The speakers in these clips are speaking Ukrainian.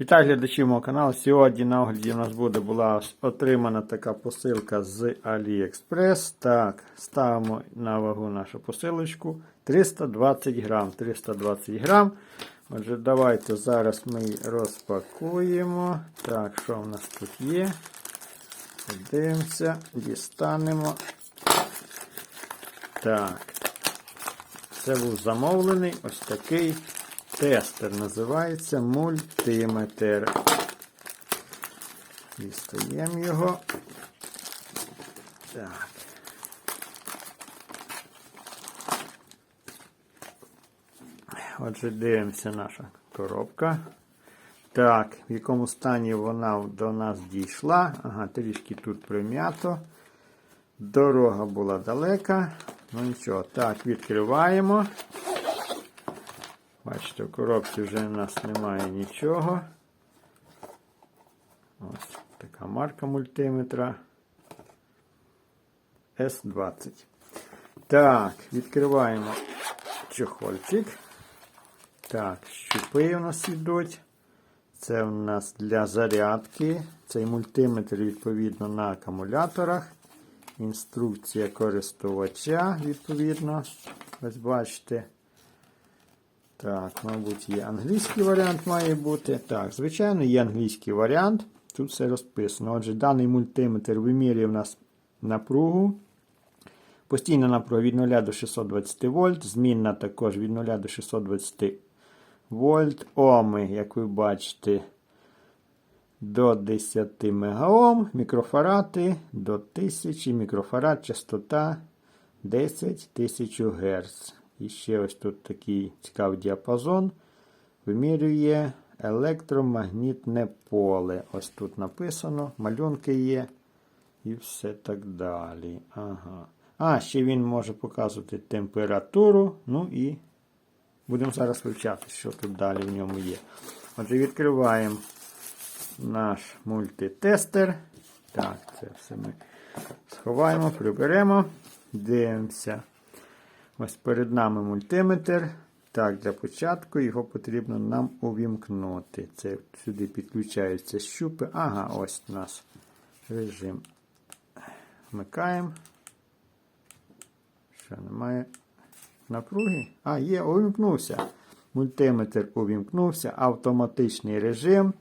Вітаю глядачів мого каналу. Сьогодні на огляді у нас буде була отримана така посилка з AliExpress. Так, ставимо на вагу нашу посилочку 320 грам. 320 грам. Отже, давайте зараз ми її розпакуємо. Так, що в нас тут є? Подивимося, дістанемо. Так. Це був замовлений ось такий тестер. Називається мультиметр. Дістаємо його. Так. Отже, дивимося наша коробка. Так, в якому стані вона до нас дійшла. Ага, трішки тут прим'ято. Дорога була далека. Ну нічого. Так, відкриваємо. Бачите, в коробці вже у нас немає нічого. Ось така марка мультиметра S20. Так, відкриваємо чохольчик. Так, щупи у нас йдуть. Це у нас для зарядки. Цей мультиметр відповідно на акумуляторах. Інструкція користувача, відповідно. Ось бачите. Так, мабуть, є англійський варіант має бути. Так, звичайно, є англійський варіант. Тут все розписано. Отже, даний мультиметр вимірює в нас напругу. Постійна напруга від 0 до 620 вольт. Змінна також від 0 до 620 вольт. Оми, як ви бачите, до 10 мегаом. Мікрофарати до 1000 мікрофарад, частота 10 тисяч Гц. І ще ось тут такий цікавий діапазон. Вимірює електромагнітне поле. Ось тут написано, малюнки є. І все так далі. Ага. А, ще він може показувати температуру. Ну і будемо зараз вивчати, що тут далі в ньому є. Отже, відкриваємо наш мультитестер. Так, це все ми сховаємо, приберемо, дивимося. Ось перед нами мультиметр. Так, для початку його потрібно нам увімкнути. Це сюди підключаються щупи. Ага, ось у нас режим. Вмикаємо. Що, немає напруги? А, є, увімкнувся. Мультиметр увімкнувся. Автоматичний режим.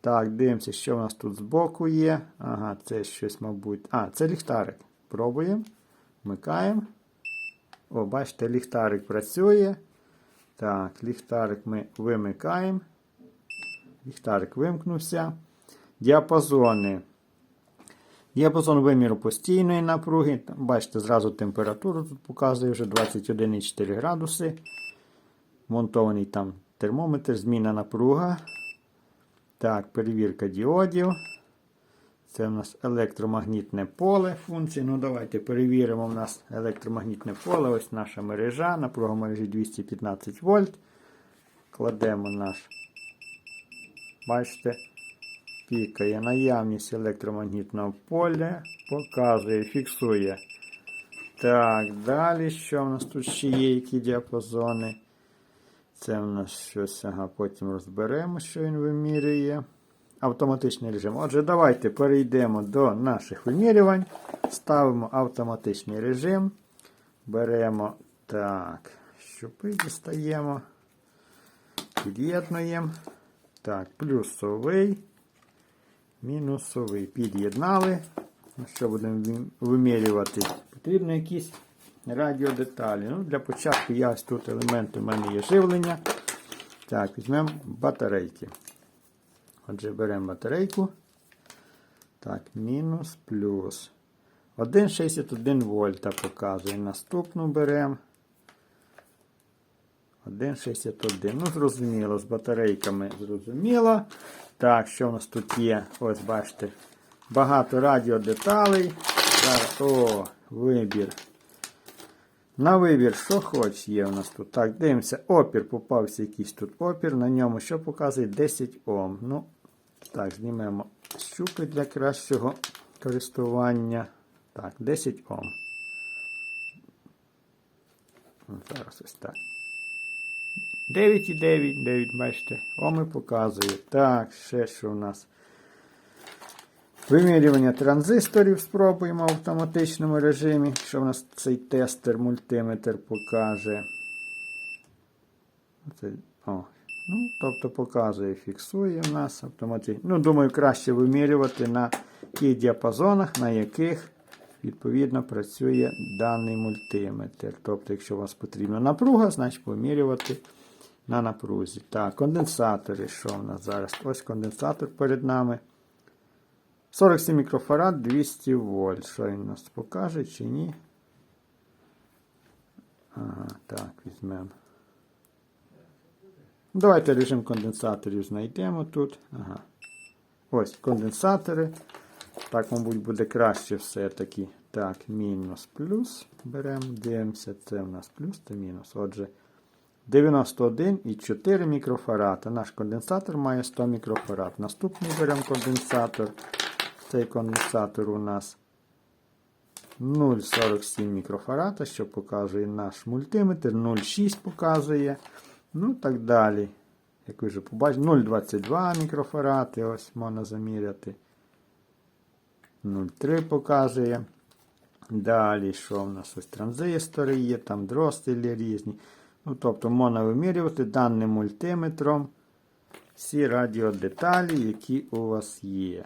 Так, дивимося, що у нас тут збоку є. Ага, це щось, мабуть. А, це ліхтарик. Пробуємо. Вмикаємо. О, бачите, ліхтарик працює. Так, ліхтарик ми вимикаємо. Ліхтарик вимкнувся. Діапазони. Діапазон виміру постійної напруги. Бачите, зразу температуру тут показує вже 21,4 градуси. Монтований там термометр, зміна напруга. Так, перевірка діодів. Це у нас електромагнітне поле функції. Ну, давайте перевіримо у нас електромагнітне поле. Ось наша мережа. Напруга мережі 215 вольт. Кладемо наш. Бачите, пікає наявність електромагнітного поля. Показує, фіксує. Так, далі що у нас тут ще є, які діапазони? Це у нас щось, ага, потім розберемо, що він вимірює. Автоматичний режим. Отже, давайте перейдемо до наших вимірювань. Ставимо автоматичний режим. Беремо так, щупи дістаємо. Під'єднуємо. Так, плюсовий, мінусовий. Під'єднали. Що будемо вимірювати? Потрібно якісь радіодеталі. Ну, Для початку я ось тут елементи у мене є живлення. Так, візьмемо батарейки. Отже, беремо батарейку. Так, мінус, плюс. 1,61 вольта показує. Наступну беремо. 1,61. Ну, зрозуміло, з батарейками зрозуміло. Так, що у нас тут є? Ось, бачите, багато радіодеталей. Зараз, о, вибір. На вибір, що хоч є у нас тут. Так, дивимося, опір, попався якийсь тут опір. На ньому що показує 10 Ом. Ну, так, знімемо щупи для кращого користування. Так, 10 Ом. Ну, Зараз ось так. 9,9, 9, бачите, оми показує. Так, ще що у нас. Вимірювання транзисторів спробуємо в автоматичному режимі, що в нас цей тестер мультиметр покаже. Оце, о, ну, тобто показує, фіксує в нас автоматично. Ну, думаю, краще вимірювати на тих діапазонах, на яких відповідно працює даний мультиметр. Тобто, якщо у вас потрібна напруга, значить вимірювати на напрузі. Так, конденсатори, що в нас зараз? Ось конденсатор перед нами. 47 мікрофарад 200 вольт. Що він нас покаже чи ні? Ага, так, візьмемо. Давайте режим конденсаторів знайдемо тут. Ага. Ось конденсатори. Так, мабуть, буде краще все-таки. Так, мінус плюс. Беремо, дивимося. Це у нас плюс та мінус. Отже, 91,4 мікрофарада. Наш конденсатор має 100 мікрофарад. Наступний беремо конденсатор. Цей конденсатор у нас 0,47 мікрофарада, що показує наш мультиметр. 0,6 показує. Ну, так далі. Як ви вже побачите, 0,22 мікрофаради, ось можна заміряти. 0,3 показує. Далі, що в нас ось транзистори є, там дростилі різні. Ну, тобто можна вимірювати даним мультиметром всі радіодеталі, які у вас є.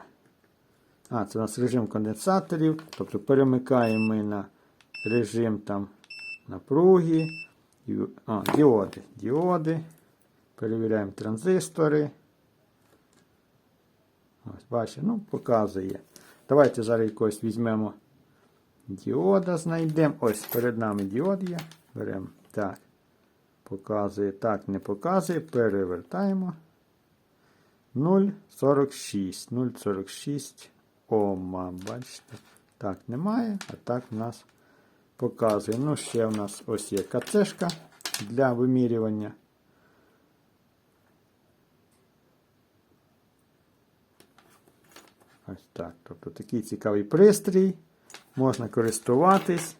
А, це у нас режим конденсаторів. Тобто перемикаємо ми на режим там напруги. А, діоди. Діоди. Перевіряємо транзистори. Ось, бачите, ну, показує. Давайте зараз якось візьмемо діода, знайдемо. Ось перед нами діод є. Беремо. Так. Показує. Так, не показує. Перевертаємо. 0,46. 0,46 Ома. Бачите? Так, немає. А так в нас показує. Ну, ще в нас ось є кацешка для вимірювання. Ось так. Тобто такий цікавий пристрій. Можна користуватись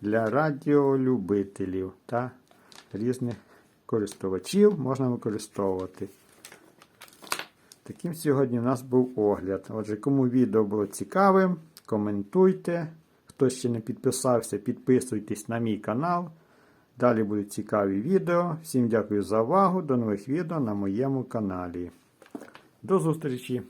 для радіолюбителів та різних користувачів можна використовувати. Таким сьогодні у нас був огляд. Отже, кому відео було цікавим, коментуйте. Хто ще не підписався, підписуйтесь на мій канал. Далі будуть цікаві відео. Всім дякую за увагу. До нових відео на моєму каналі. До зустрічі!